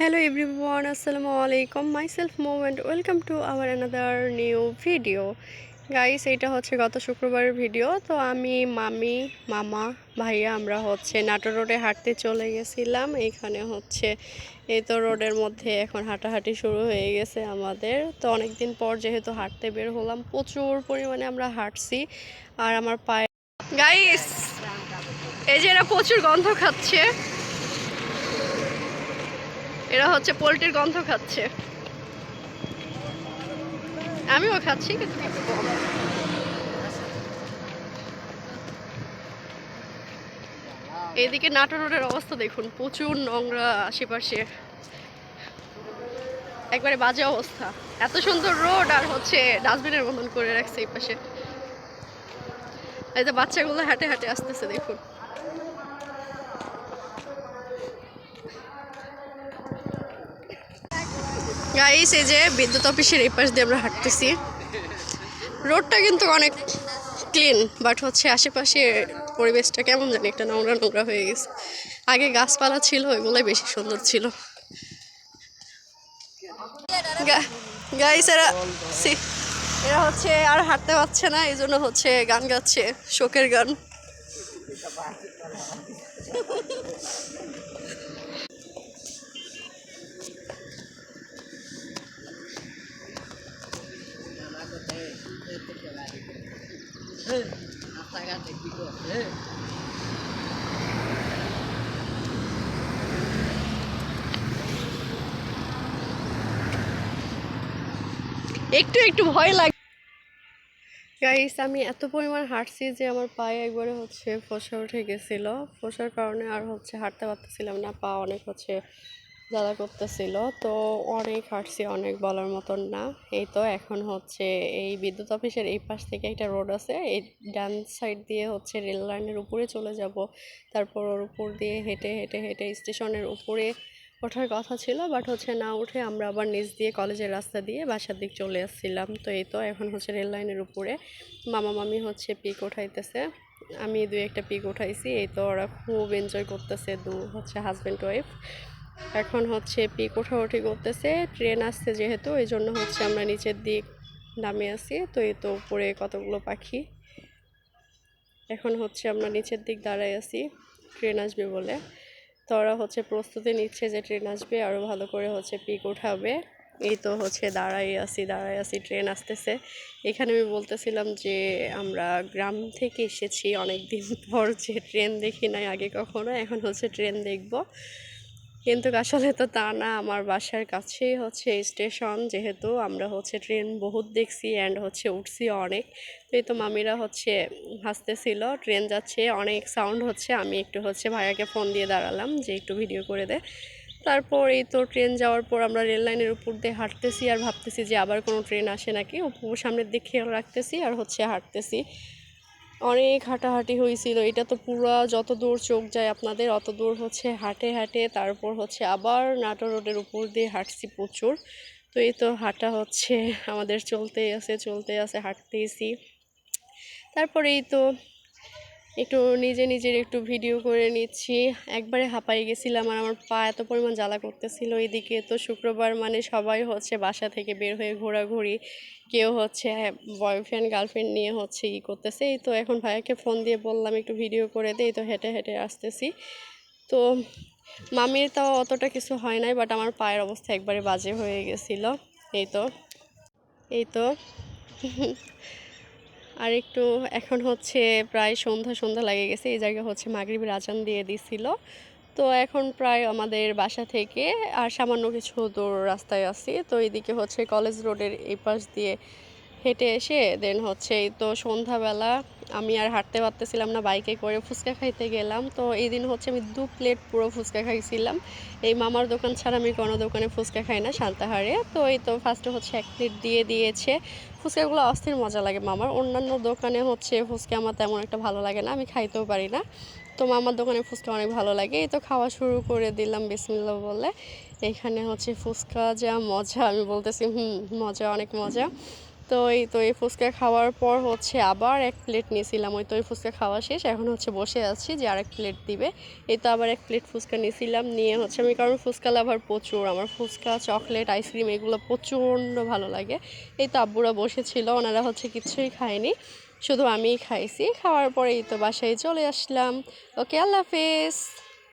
Hello everyone, আসসালামু alaikum. My self and welcome to our another new video guys এটা হচ্ছে গত শুক্রবারের ভিডিও তো আমি মামি মামা ভাইয়া আমরা হচ্ছে নাটো রোডে হাঁটতে চলে গেছিলাম। এখানে হচ্ছে এই তো রোডের মধ্যে এখন হাঁটাহাঁটি শুরু হয়ে গেছে আমাদের। তো অনেক দিন পর যেহেতু হাঁটতে বের হলাম প্রচুর পরিমাণে আমরা হাঁটছি আর আমার পায়ে গাইস এই যে এরা প্রচুর গন্ধ খাচ্ছে। এরা হচ্ছে পোলট্রির গন্ধ খাচ্ছে। আমিও খাচ্ছি, কিন্তু এদিকে নাটোর রোডের অবস্থা দেখুন, প্রচুর নোংরা আশেপাশে। একবারে বাজে অবস্থা। এত সুন্দর রোড আর হচ্ছে ডাস্টবিনের মতন করে রাখছে এই পাশে। এই যে বাচ্চাগুলো হাঁটে হাঁটে আসতেছে, দেখুন। গাইস এই যে বিদ্যুৎ অফিসের এই পাশ দিয়ে আমরা হাঁটতেছি। রোডটা কিন্তু অনেক ক্লিন বাট হচ্ছে আশেপাশে পরিবেশটা কেমন জানি একটা নোংরা নোংরা হয়ে গেছে। আগে গাছপালা ছিল ওইগুলোই বেশি সুন্দর ছিল। গাইস এরা সি- এরা হচ্ছে আর হাঁটতে পারছে না, এই জন্য হচ্ছে গান গাচ্ছে, শোকের গান। একটু একটু ভয় লাগে। গাইস আমি এত পরিমাণ হাঁটছি যে আমার পায়ে একবারে হচ্ছে ফসা উঠে গেছিল। ফসার কারণে আর হচ্ছে হাঁটতে পারতেছিলাম না, পা অনেক হচ্ছে জ্বালা করতেছিল। তো অনেক হাঁটছি, অনেক বলার মতন না। এই তো এখন হচ্ছে এই বিদ্যুৎ অফিসের এই পাশ থেকে একটা রোড আছে। এই ডান সাইড দিয়ে হচ্ছে রেল লাইনের উপরে চলে যাব। তারপর ওর উপর দিয়ে হেঁটে হেঁটে হেঁটে স্টেশনের উপরে ওঠার কথা ছিল। বাট হচ্ছে না উঠে আমরা আবার নিচ দিয়ে কলেজের রাস্তা দিয়ে বাসার দিক চলে আসছিলাম। তো এই তো এখন হচ্ছে রেল লাইনের উপরে। মামা, মামি হচ্ছে পিক উঠাইতেছে। আমি দুই একটা পিক উঠাইছি। এই তো ওরা খুব এনজয় করতেছে দু হচ্ছে হাজব্যান্ড ওয়াইফ এখন হচ্ছে পিক ওঠাউঠি করতেছে, ট্রেন আসছে যেহেতু, এই জন্য হচ্ছে আমরা নিচের দিক নামে আছি। তো এই তো উপরে কতগুলো পাখি। এখন হচ্ছে আমরা নিচের দিক দাঁড়াই আছি, ট্রেন আসবে বলে। তো ওরা হচ্ছে প্রস্তুতি নিচ্ছে যে ট্রেন আসবে আরও ভালো করে হচ্ছে পিক উঠাবে এই তো হচ্ছে দাঁড়াই আছি দাঁড়াই আছি, ট্রেন আসতেছে। এখানে আমি বলতেছিলাম যে আমরা গ্রাম থেকে এসেছি অনেক দিন পর যে ট্রেন দেখি নাই আগে কখনো, এখন হচ্ছে ট্রেন দেখব। কিন্তু আসলে তো তা না, আমার বাসার কাছেই হচ্ছে স্টেশন। যেহেতু আমরা হচ্ছে ট্রেন বহুত দেখছি অ্যান্ড হচ্ছে উঠছি অনেক। তো এই তো মামিরা হচ্ছে হাসতেছিল, ট্রেন যাচ্ছে, অনেক সাউন্ড হচ্ছে। আমি একটু হচ্ছে ভাইয়াকে ফোন দিয়ে দাঁড়ালাম যে একটু ভিডিও করে দে। তারপর এই তো ট্রেন যাওয়ার পর আমরা রেল লাইনের উপর দিয়ে হাঁটতেছি আর ভাবতেছি যে আবার কোনো ট্রেন আসে নাকি? সামনের দিক খেয়াল রাখতেছি আর হচ্ছে হাঁটতেছি। অনেক হাঁটাহাঁটি হয়েছিল। এটা তো পুরো যত দূর চোখ যায় আপনাদের, অত দূর হচ্ছে হাঁটে হাঁটে, তারপর হচ্ছে আবার নাটো রোডের উপর দিয়ে হাঁটছি প্রচুর। তো এই তো হাঁটা হচ্ছে, আমাদের চলতেই আছে চলতে আছে তারপরে এই তো একটু নিজে নিজের একটু ভিডিও করে নিচ্ছি। একবারে হাঁপাই গেছিলাম আর আমার পা এত পরিমাণ জ্বালা করতেছিল এদিকে। তো শুক্রবার মানে সবাই হচ্ছে বাসা থেকে বের হয়ে ঘোরাঘুরি, কেউ হচ্ছে বয়ফ্রেন্ড গার্লফ্রেন্ড নিয়ে হচ্ছে ই করতেছে। এই তো এখন ভাইয়াকে ফোন দিয়ে বললাম একটু ভিডিও করে দে এই তো হেঁটে হেঁটে আসতেছি। তো মামির তাও অতটা কিছু হয় নাই বাট আমার পায়ের অবস্থা একবারে বাজে হয়ে গেছিল। এই তো এই তো। আর একটু এখন হচ্ছে প্রায় সন্ধ্যা সন্ধ্যা লাগে গেছে। এই জায়গা হচ্ছে মাগরিব রাজান দিয়ে দিছিল। তো এখন প্রায় আমাদের বাসা থেকে আর সামান্য কিছু দূর রাস্তায় আছি। তো এদিকে হচ্ছে কলেজ রোডের এই পাশ দিয়ে হেঁটে এসে দেন হচ্ছে এই তো সন্ধ্যাবেলা আমি আর হাঁটতে পারতেছিলাম না বাইকে করে ফুচকা খাইতে গেলাম। তো এই দিন হচ্ছে আমি দু প্লেট পুরো ফুচকা খাইছিলাম। এই মামার দোকান ছাড়া আমি কোনো দোকানে ফুচকা খাই না শান্তাহারে তো এই তো ফার্স্টে হচ্ছে এক প্লেট দিয়ে দিয়েছে। ফুচকাগুলো অস্থির মজা লাগে মামার। অন্যান্য দোকানে হচ্ছে ফুচকা আমার তেমন একটা ভালো লাগে না, আমি খাইতেও পারি না। তো মামার দোকানে ফুচকা অনেক ভালো লাগে। এই তো খাওয়া শুরু করে দিলাম বিসমিল্লা বলে। এখানে হচ্ছে ফুচকা যা মজা, আমি বলতেছি, হুম, মজা, অনেক মজা। তো এই তো এই ফুচকা খাওয়ার পর হচ্ছে আবার এক প্লেট নিয়েছিলাম ওই তো ওই ফুচকা খাওয়া শেষ, এখন হচ্ছে বসে আছি যে আরেক প্লেট দিবে। এই তো আবার এক প্লেট ফুচকা নিয়েছিলাম নিয়ে হচ্ছে আমি, কারণ ফুচকা লাভার প্রচুর, আমার ফুচকা, চকলেট, আইসক্রিম এগুলো প্রচণ্ড ভালো লাগে। এই তো আব্বুরা বসেছিল, ওনারা হচ্ছে কিছুই খায়নি, শুধু আমিই খাইছি। খাওয়ার পরে এই তো বাসায় চলে আসলাম। ওকে, আল্লাহ হাফেজ।